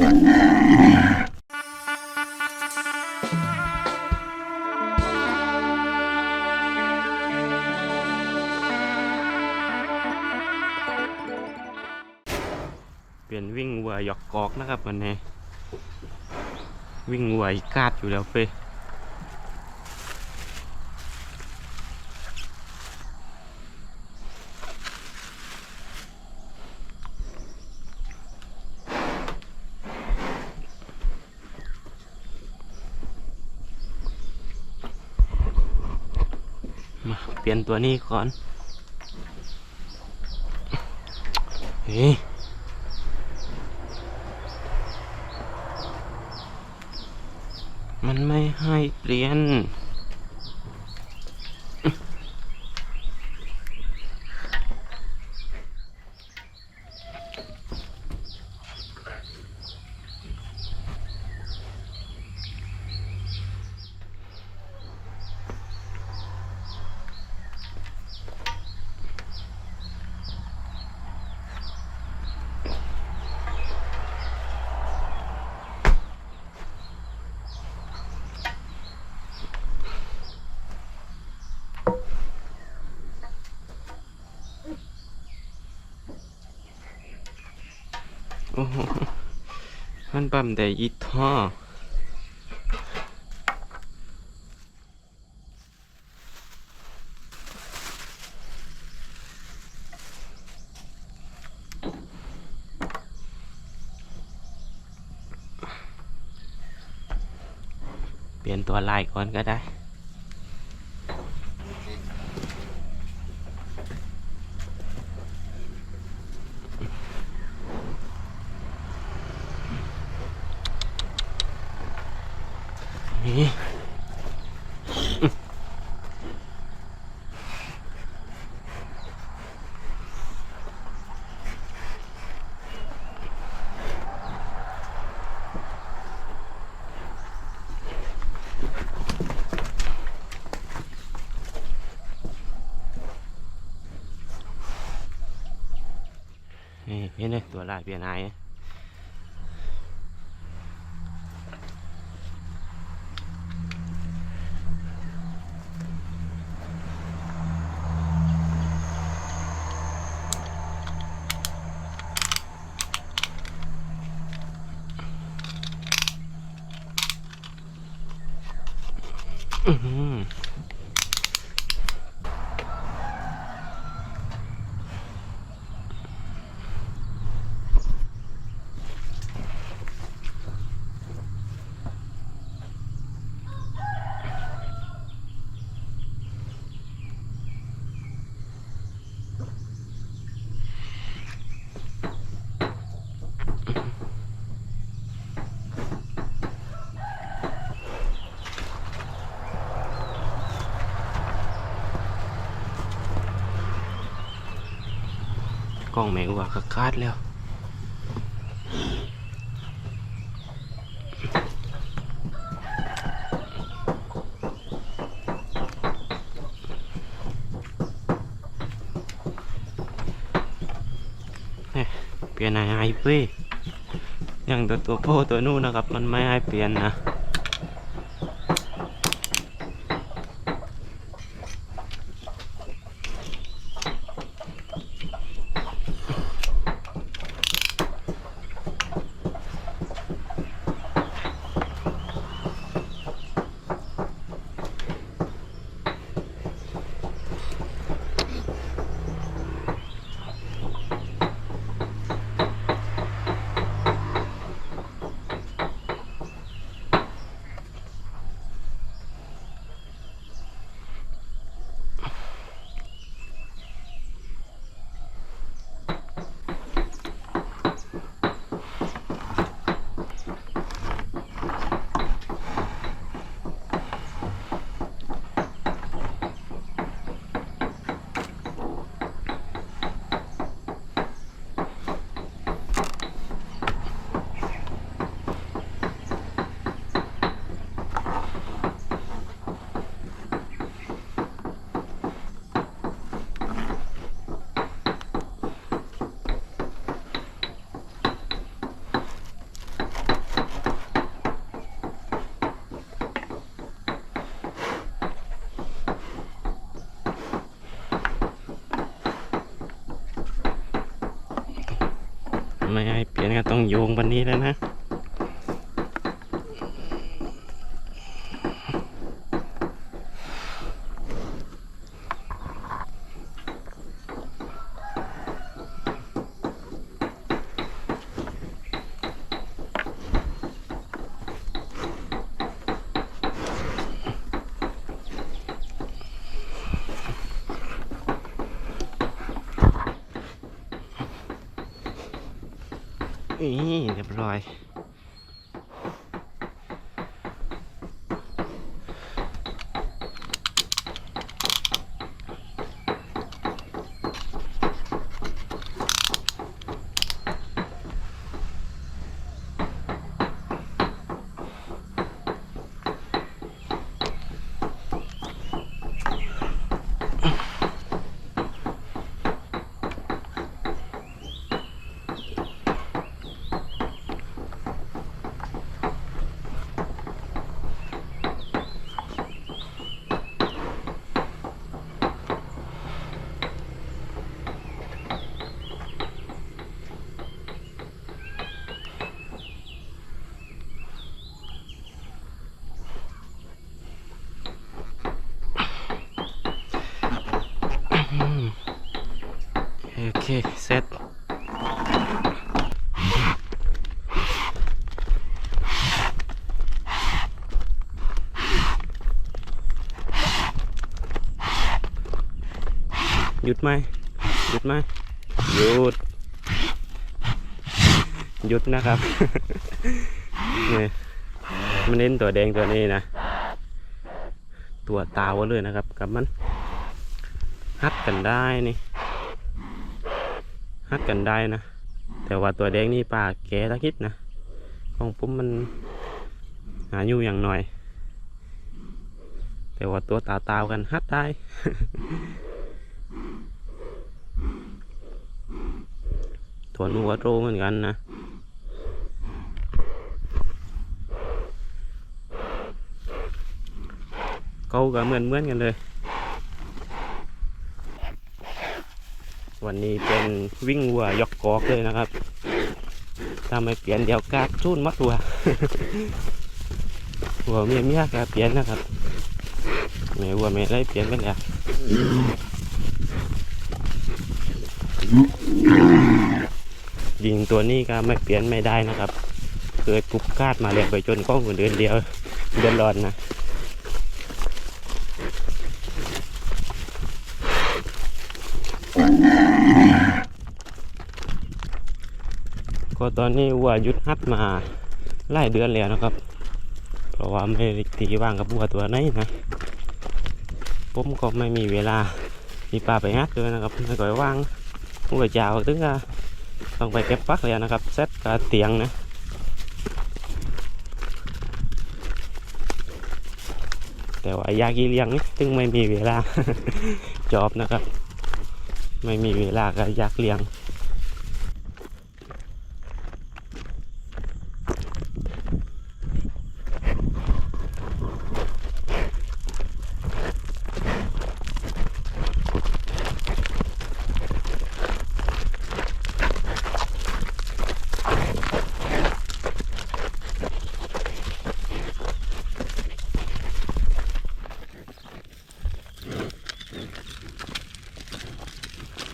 เปลี่ยนวิ่งวัวหยอกกอกนะครับวันนี้ วิ่งวัวกาดอยู่แล้วเป้ ลี่ยนตัวนี้ก่อนเฮ้ยมันไม่ให้เปลี่ยน อ้โหมันปั๊มได้อีกท่อเปลี่ยนตัวลายก่อนก็ได้ นี่นี่ เนไหมตัวลายเปลี่ยนหายอือ กล้องแมงว่าก็คาดแล้วเอ๊ะเปลี่ยนไอ้เป้อย่างตัวตัวโปตัวนู้นนะครับ มันไม่ให้เปลี่ยนนะ ไม่ให้เปลี่ยนก็ต้องโยงวันนี้แล้วนะ อ้ยเรียบร้อย โอ เคเสร็จหยุดไหมหยุดไหมหยุด หยุดนะครับเนี่ยมันเล่นตัวแดงตัวนี้นะ ตัวตาวเลยนะครับ กับมันฮัดกันได้นี่ ฮัดกันได้นะ แต่ว่าตัวแดงนี่ป่าแกตะคิดนะของผมมันหาอยู่อย่างหน่อย แต่ว่าตัวตาตาวๆกันฮัดได้ ตัวนูวัวโตเหมือนกันนะ câu ก็เหมือนเหมือนกันเลย วันนี้เป็นวิ่งวัวยกกอกเลยนะครับถ้าไมเปลี่ยนเดี๋ยวกาดจุนมัดวัววัวเมียเมียก็เปลี่ยนนะครับแม่วัวไม่ได้เปลี่ยนไปแล้วยิงตัวนี้ก็ไม่เปลี่ยนไม่ได้นะครับ เคยปุบกาดมาเรียกไปจนกล้องคนเดือนเดียวเดือนร้อนนะ ก็ตอนนี้วัวหยุดฮัดมาหลายเดือนแล้วนะครับ เพราะว่าไม่ตีว่างกับวัวตัวไหนนะ ผมก็ไม่มีเวลามีปลาไปฮัดด้วยนะครับไม่ก่อยว่างวัวจาวถึงก็ต้องไปเก็บปักแล้วนะครับเซตกับเตียงนะแต่ว่ายากีเลี้ยงนี่ถึงไม่มีเวลา จอบนะครับ ไม่มีเวลาก็อยากเลี้ยง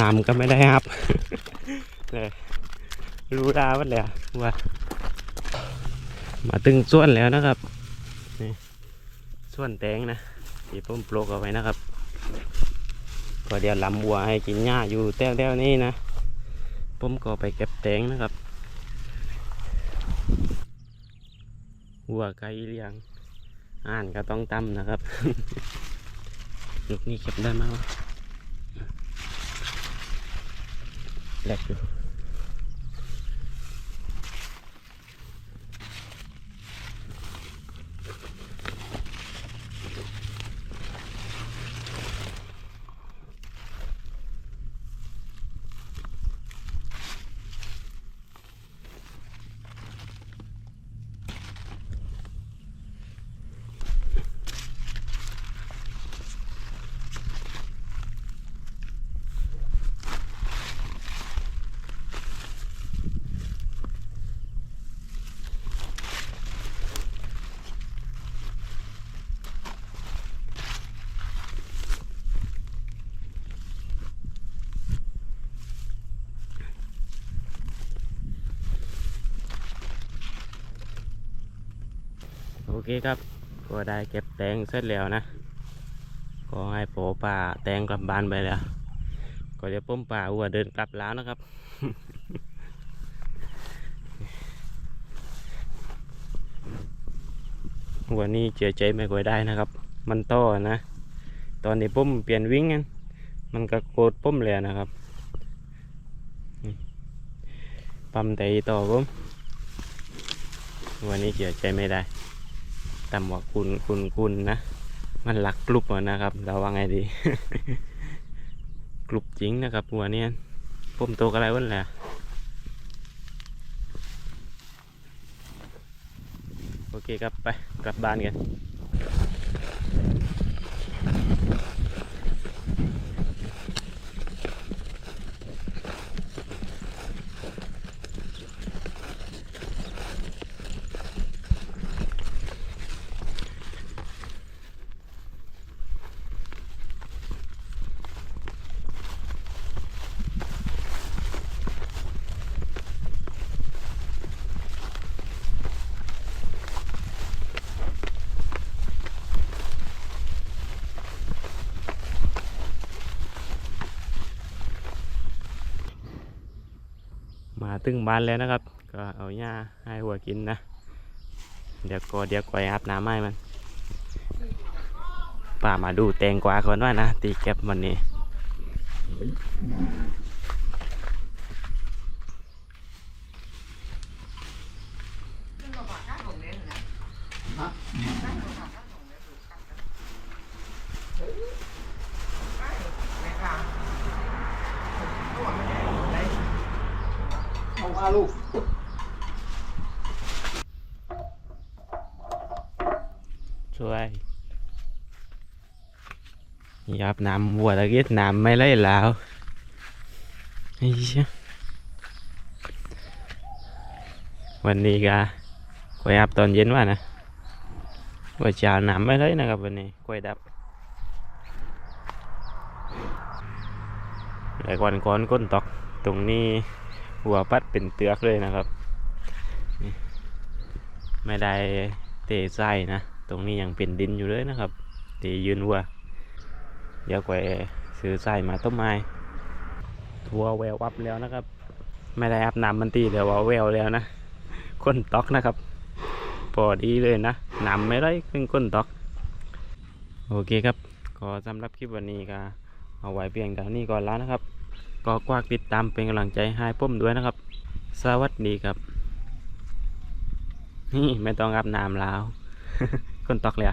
นำก็ไม่ได้ครับเลยรู้ดาวัดเลยว่ามาตึงส่วนแล้วนะครับนี่ส่วนแตงนะที่ผมปลูกเอาไว้นะครับก็เดี๋ยวลำวัวให้กินหญ้าอยู่แต้วๆนี้นะผมก็ไปเก็บแตงนะครับวัวไก่เลี้ยงอ่านก็ต้องตำนะครับ ลูกนี้เก็บได้ไหมวะแหลก อ เคครับ ก็ได้เก็บแตงเสร็จแล้วนะ ก็ให้โปป่าแตงกลับบ้านไปแล้ว ก็เดี๋ยวป้มป่าวัวเดินกลับแล้วนะครับวันนี้เจอใจไม่ค่อยได้นะครับ มันต่อนะ ตอนนี้ป้มเปลี่ยนวิ่งกันมันก็โกดป้มเลยนะครับ ปั๊มไตต่อป้มวันนี้เจอใจไม่ได้ ต่ำกว่าคุณคุณคุณนะ มันหลักกลุ่มนะครับ เราว่าไงดี กลุ่มจริงนะครับหัวเนี้ป้มโตกอะไรวะนแหละโอเคครับไปกลับบ้านกัน มาตึงบ้านแล้วนะครับ ก็เอาหญ้าให้หัวกินนะ เดี๋ยวก็เดี๋ยวก่อยอาบน้ำให้มันป่ามาดูแตงกวาก่อนว่านะ ตีแก็บวันนี้ เอา มาลูกช่วยยับน้ำวัวตะกี้น้ำไม่ไหลแล้วไอ้เชี่ยวันนี้ก็กวยอาบตอนเย็นว่านะว่าเช้าน้ำไม่ไหลนะครับวันนี้กวยดับแต่ก่อนก่อนก้นตอกตรงนี้ หัวปัดเป็นเตือกเลยนะครับ ไม่ได้เตะไส้นะ ตรงนี้ยังเป็นดินอยู่เลยนะครับตียืนวัว เดี๋ยวไปซื้อไส้มาต้มไม้ทัวแวววับแล้วนะครับ ไม่ได้อาบน้ำมันตีเดียวว่าแววแล้วนะก้นตอกนะครับ พอดีเลยนะน้ำไม่ได้ขึ้นก้นตอก โอเคครับ ก็สำหรับคลิปวันนี้ก็เอาไว้เพียงเท่านี้ก่อนแล้วนะครับ ก็กวากติดตามเป็นกำลังใจให้พุ่มด้วยนะครับ สวัสดีครับ นี่ไม่ต้องอาบน้ำแล้ว คนตอกเลย